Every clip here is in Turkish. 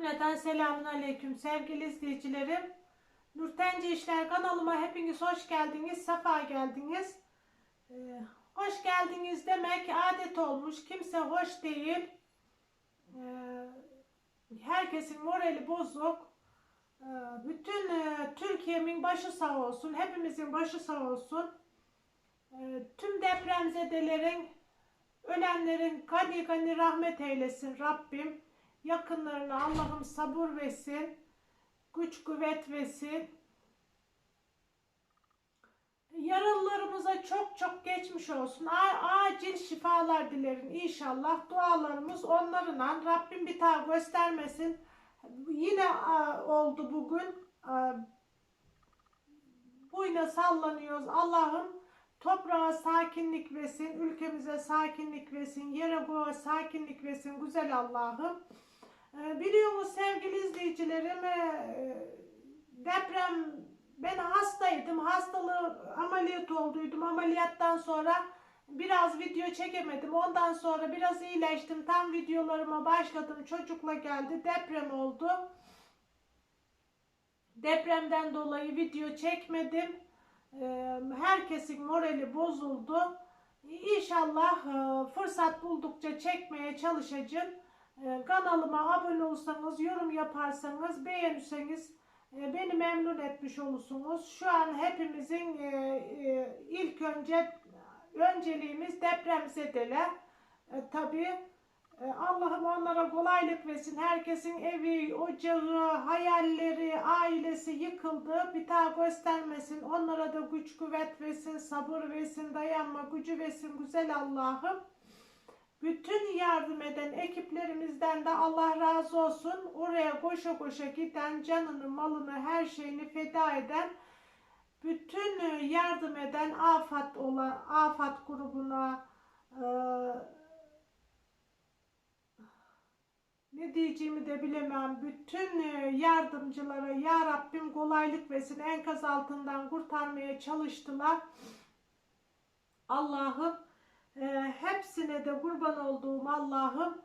Cümleten selamun aleyküm sevgili izleyicilerim. Nurtenci İşler kanalıma hepiniz hoş geldiniz, sefa geldiniz. Ee, hoş geldiniz demek adet olmuş, kimse hoş değil. Ee, herkesin morali bozuk. Ee, bütün e, Türkiye'min başı sağ olsun, hepimizin başı sağ olsun. Ee, tüm depremzedelerin, ölenlerin gani gani rahmet eylesin Rabbim. Yakınlarına Allah'ım sabır versin, güç kuvvet versin. Yaralılarımıza çok çok geçmiş olsun. A- acil şifalar dilerim inşallah. Dualarımız onlarla. Rabbim bir daha göstermesin. Yine oldu bugün. Bu yine sallanıyoruz. Allah'ım toprağa sakinlik versin, ülkemize sakinlik versin, yere göğe sakinlik versin güzel Allah'ım. Ee, Biliyor musunuz sevgili izleyicilerim e, deprem ben hastaydım. Hastalığı ameliyat olduydum. Ameliyattan sonra biraz video çekemedim. Ondan sonra biraz iyileştim. Tam videolarıma başladım. Çocukla geldi. Deprem oldu. Depremden dolayı video çekmedim. Ee, Herkesin morali bozuldu. İnşallah e, fırsat buldukça çekmeye çalışacağım. Ee, Kanalıma abone olsanız, yorum yaparsanız, beğenirseniz e, beni memnun etmiş olursunuz. Şu an hepimizin e, e, ilk önce önceliğimiz depremzedeler. Tabii Allah'ım onlara kolaylık versin. Herkesin evi, ocağı, hayalleri, ailesi yıkıldı. Bir daha göstermesin. Onlara da güç kuvvet versin, sabır versin, dayanma gücü versin güzel Allah'ım. Bütün yardım eden ekiplerimizden de Allah razı olsun. Oraya koşa koşa giden, canını, malını, her şeyini feda eden, bütün e, yardım eden afat olan afat grubuna e, ne diyeceğimi de bilemem. Bütün e, yardımcılara ya Rabbim kolaylık versin. Enkaz altından kurtarmaya çalıştılar. Allah'ım e, hepsine de kurban olduğum Allah'ım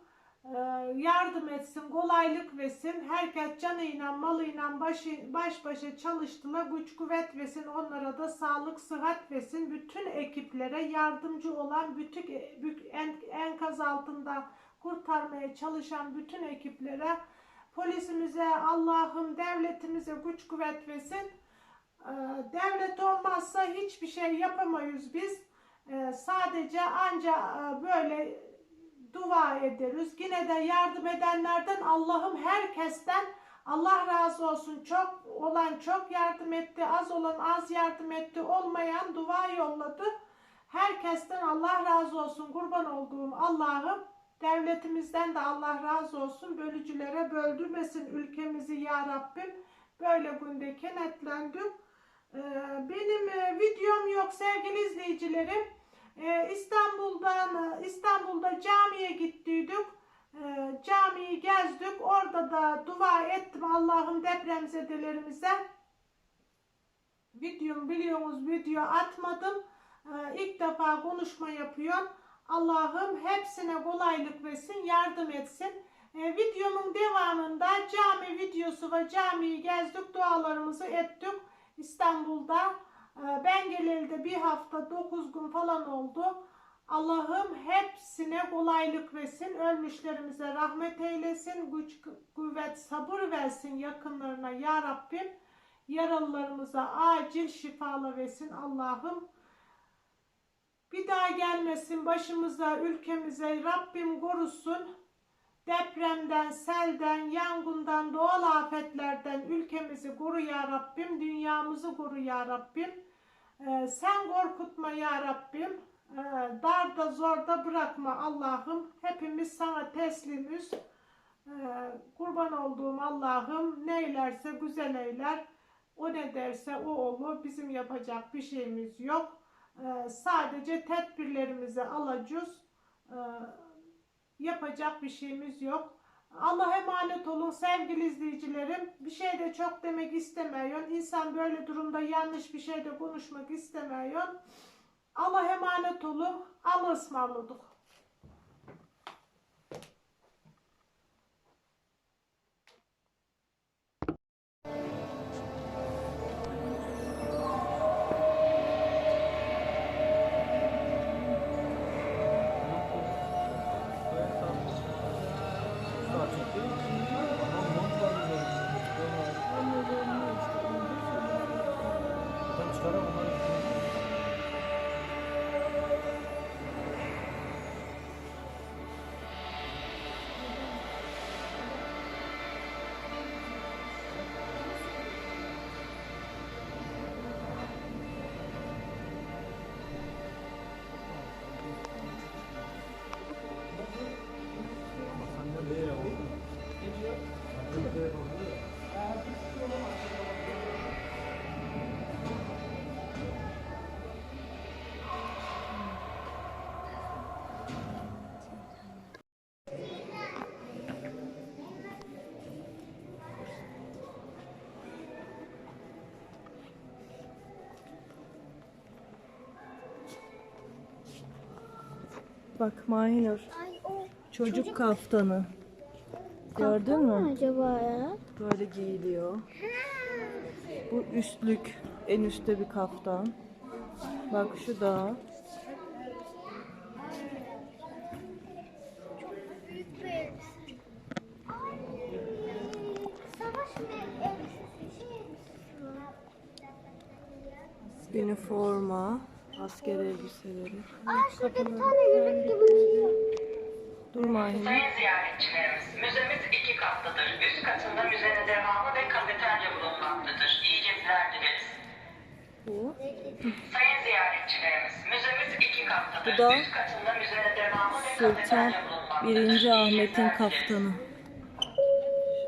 e, yardım etsin, kolaylık versin. Herkes canıyla, malıyla başı, baş başa çalıştılar. Güç kuvvet versin. Onlara da sağlık, sıhhat versin. Bütün ekiplere yardımcı olan bütün büt- en, enkaz altında kurtarmaya çalışan bütün ekiplere polisimize, Allah'ım devletimize güç kuvvet versin. Ee, Devlet olmazsa hiçbir şey yapamayız biz. Ee, Sadece anca e, böyle dua ederiz. Yine de yardım edenlerden Allah'ım herkesten Allah razı olsun. Çok olan çok yardım etti, az olan az yardım etti, olmayan dua yolladı. Herkesten Allah razı olsun. Kurban olduğum Allah'ım devletimizden de Allah razı olsun. Bölücülere böldürmesin ülkemizi ya Rabbim. Böyle günde kenetlendim. Ee, Benim e, videom yok sevgili izleyicilerim. Ee, İstanbul'dan İstanbul'da camiye gittiydik. Ee, Camiyi gezdik. Orada da dua ettim Allah'ım depremzedelerimize. Videom biliyorsunuz video atmadım. Ee, İlk defa konuşma yapıyorum. Allah'ım hepsine kolaylık versin, yardım etsin. Videomun devamında cami videosu ve camiyi gezdik, dualarımızı ettik. İstanbul'da ben geleli bir hafta 9 gün falan oldu. Allah'ım hepsine kolaylık versin. Ölmüşlerimize rahmet eylesin. Güç, kuvvet, sabır versin yakınlarına ya Rabbim. Yaralılarımıza acil şifalar versin Allah'ım. Bir daha gelmesin başımıza, ülkemize Rabbim korusun. Depremden, selden, yangından, doğal afetlerden ülkemizi koru ya Rabbim, dünyamızı koru ya Rabbim. Ee, sen korkutma ya Rabbim, ee, darda zorda bırakma Allah'ım. Hepimiz sana teslimiz. Ee, kurban olduğum Allah'ım neylerse güzel eyler. O ne derse o olur. Bizim yapacak bir şeyimiz yok. Ee, sadece tedbirlerimizi alacağız. Ee, yapacak bir şeyimiz yok. Allah emanet olun sevgili izleyicilerim. Bir şey de çok demek istemiyor. İnsan böyle durumda yanlış bir şey de konuşmak istemiyor. Allah emanet olun. Allah'a ısmarladık. Tam Bak Mahinur. Ay o Çocuk kaftanı. Gördün mü? acaba ya? Böyle giyiliyor. Bu üstlük. En üstte bir kaftan. Bak şu da. Şey. Üniforma. Asker elbiseleri. Aa şurada bir tane yürek gibi bir şey var. Dur. Sayın ziyaretçilerimiz, müzemiz iki katlıdır. Üst katında müzenin devamı ve kafeterya bulunmaktadır. İyi geziler dileriz. Bu. Sayın ziyaretçilerimiz, müzemiz iki katlıdır. Bu da Üst katında müzenin devamı ve Sultan kafeterya bulunmaktadır. 1. İyi Ahmet'in geziler dileriz. kaftanı.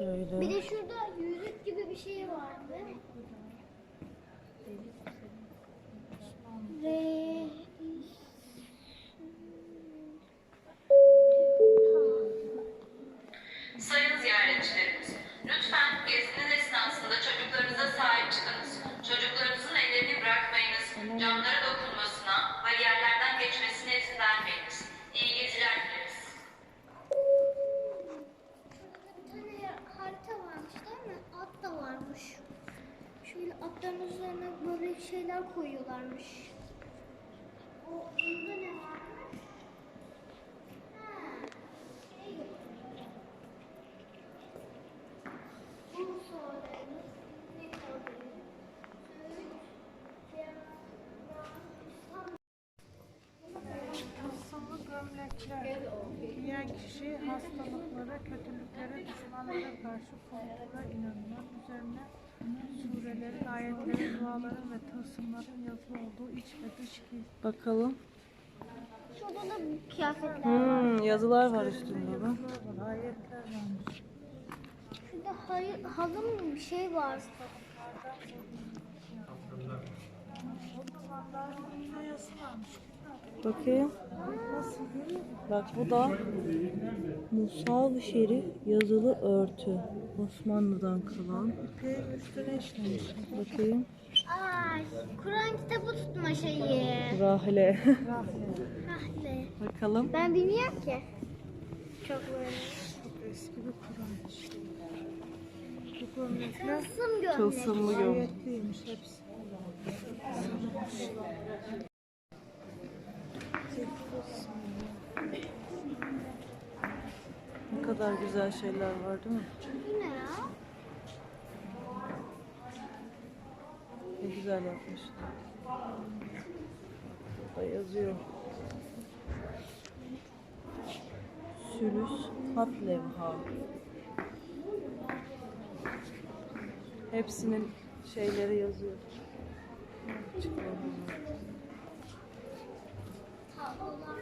Bir Şöyle. de şurada yüzük gibi bir şey vardı. Re... Sayın ziyaretçilerimiz, lütfen geziniz esnasında çocuklarınıza sahip çıkınız. Çocuklarınızın ellerini bırakmayınız. Camlara dokunmasına, bariyerlerden geçmesine izin vermeyiniz. İyi geziler dileriz. Şurada bir tane harita varmış değil mi? At da varmış. Şöyle atların üzerine böyle şeyler koyuyorlarmış. O bunda ne varmış? Ha, şey yok. Bu soruymuş. Ne kaldı? Tılsımlı gömlekler. Giyen kişi hastalıklara, düşmanlara karşı korkulara inanmak üzerine surelerin, ayetlerin, duaların ve tılsımların yazılı olduğu iç ve dış giy. Bakalım. Şurada da kıyafetler var. Hmm, yazılar var üstünde bak. Yazılar var, ayetler varmış. Şurada hayır, halı mı bir şey var. O zamanlar yazı varmış. Bakayım. Bak bu da Musav Şerif yazılı örtü. Osmanlı'dan kalan. İpeğin üstüne işlemiş. Bakayım. Ay, Kur'an kitabı tutma şeyi. Rahle. Kahle. Bakalım. Ben bilmiyorum ki. Çok böyle. Çok eski bir Kur'an işte. Bu gömlekler Tılsım gömlek. Tılsımlı gömlek. ayetliymiş hepsi. Kadar güzel şeyler var değil mi? Bu ne ya? Ne güzel yapmışlar. Burada yazıyor. Sülüs hat levha. Hepsinin şeyleri yazıyor. Açıklamaları. Tablolar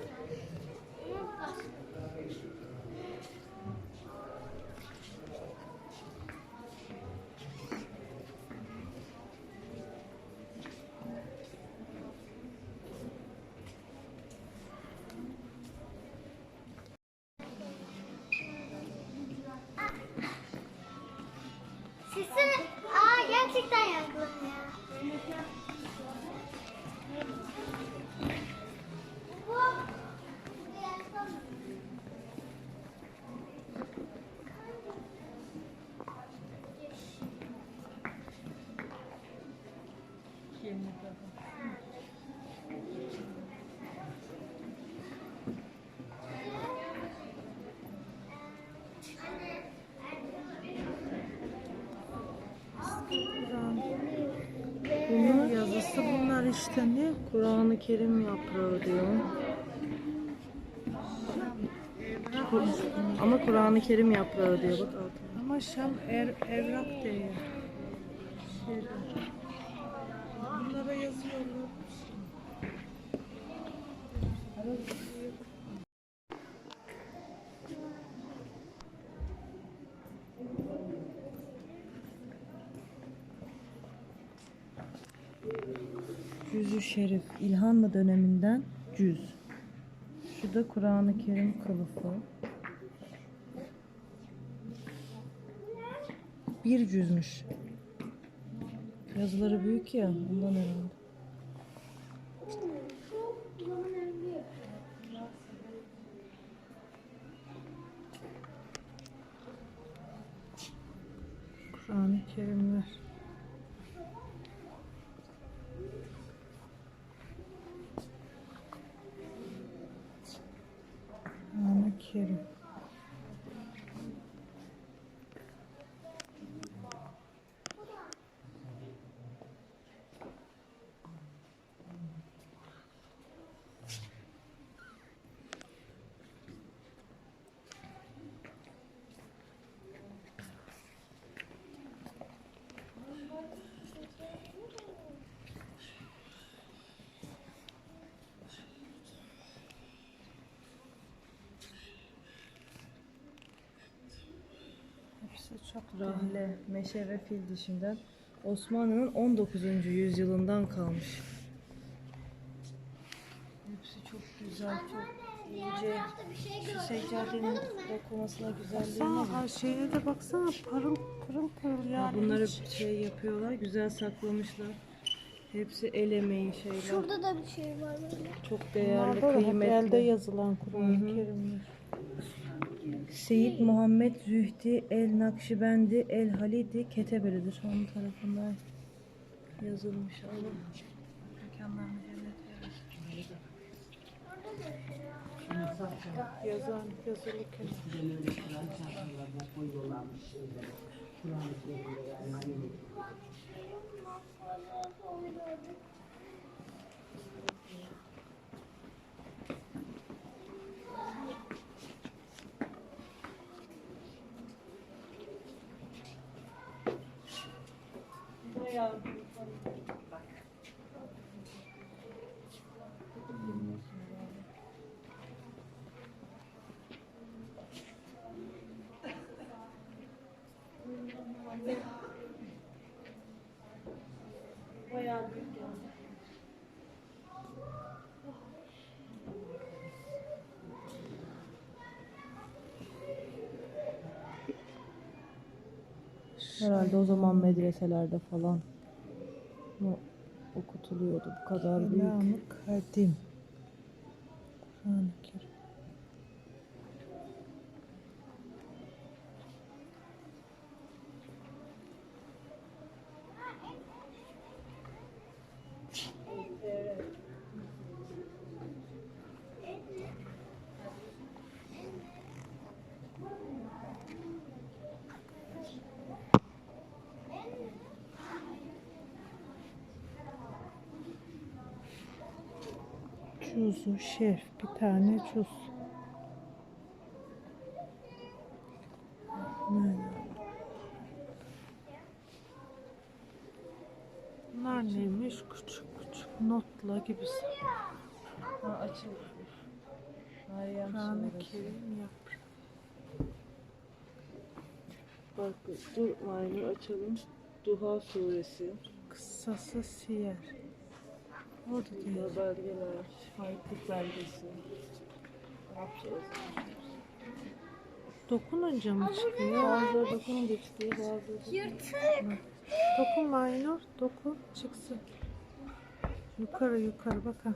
Kur'an-ı Kerim yaprağı diyor. Kur- Ama Kur'an-ı Kerim yaprağı diyor bak altına. Ama Şam er, evrak diyor. Şeyde. Bunlara yazıyorlar. Cüzü Şerif İlhanlı döneminden cüz. Şu da Kur'an-ı Kerim kılıfı. Bir cüzmüş. Yazıları büyük ya ondan herhalde. Kur'an-ı Kerimler. Kur'an-ı Çok Rahle, meşe ve fil dişinden Osmanlı'nın 19. yüzyılından kalmış. Hepsi çok güzel, çok ince. Tarafta bir şey Şu seccadenin dokumasına güzelliğine bak. her şeye de baksana parıl pırıl pırıl yani. Bunları Hiç- şey yapıyorlar, güzel saklamışlar. Hepsi el emeği şeyler. Şurada da bir şey var böyle. Çok değerli, da hep elde kıymetli. yazılan Kur'an-ı. Kerimler. Seyit Muhammed Zühdi El Nakşibendi El Halidi Ketebelidir. Onun tarafından yazılmış. Allah mekanlarını cennet eylesin. Yazan, yazılı kelam. Herhalde o zaman medreselerde falan mı okutuluyordu bu kadar büyük. Kelamı kadim. Kur'an-ı Kerim. Cuzu şerif bir tane. Böyle. Bunlar neymiş? Küçük küçük notla gibisi. Ha, açılmış. Meryem Kur'an-ı. Kerim yaprağı. Bak dur Aynur açalım. Duha suresi. Kıssası siyer. Burada belgeler. Şahitlik belgesi. Arapça yazılmış. Dokununca mı çıkıyor? Bazıları dokununca çıkıyor, bazıları Yırtık. Dokun Aynur. Dokun. Çıksın. Yukarı yukarı bakın.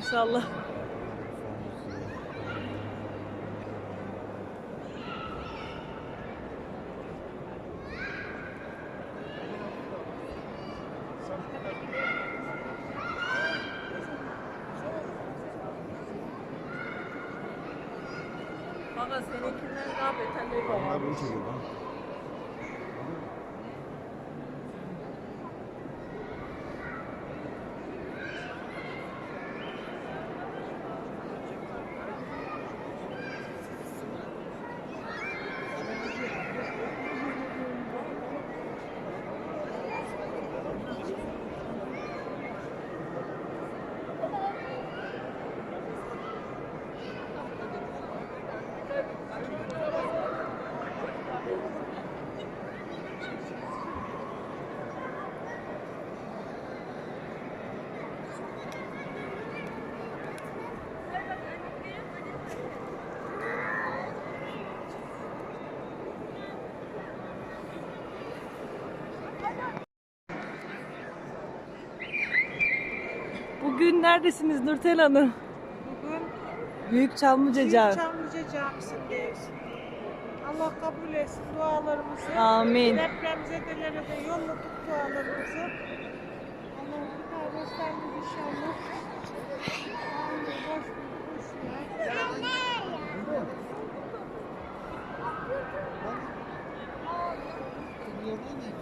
İnşallah. Baba seninkinden daha beterleri. Onlar bunu çekiyor. neredesiniz Nurtel Hanım? Bugün Büyük Çamlıca Büyük Cami. Çamlıca Camisi'ndeyiz. Allah kabul etsin dualarımızı. Amin. Depremzedelere de yolladık dualarımızı. Allah bir daha göstermez inşallah. Amin. Hoş bulduk, hoş geldin. Yerden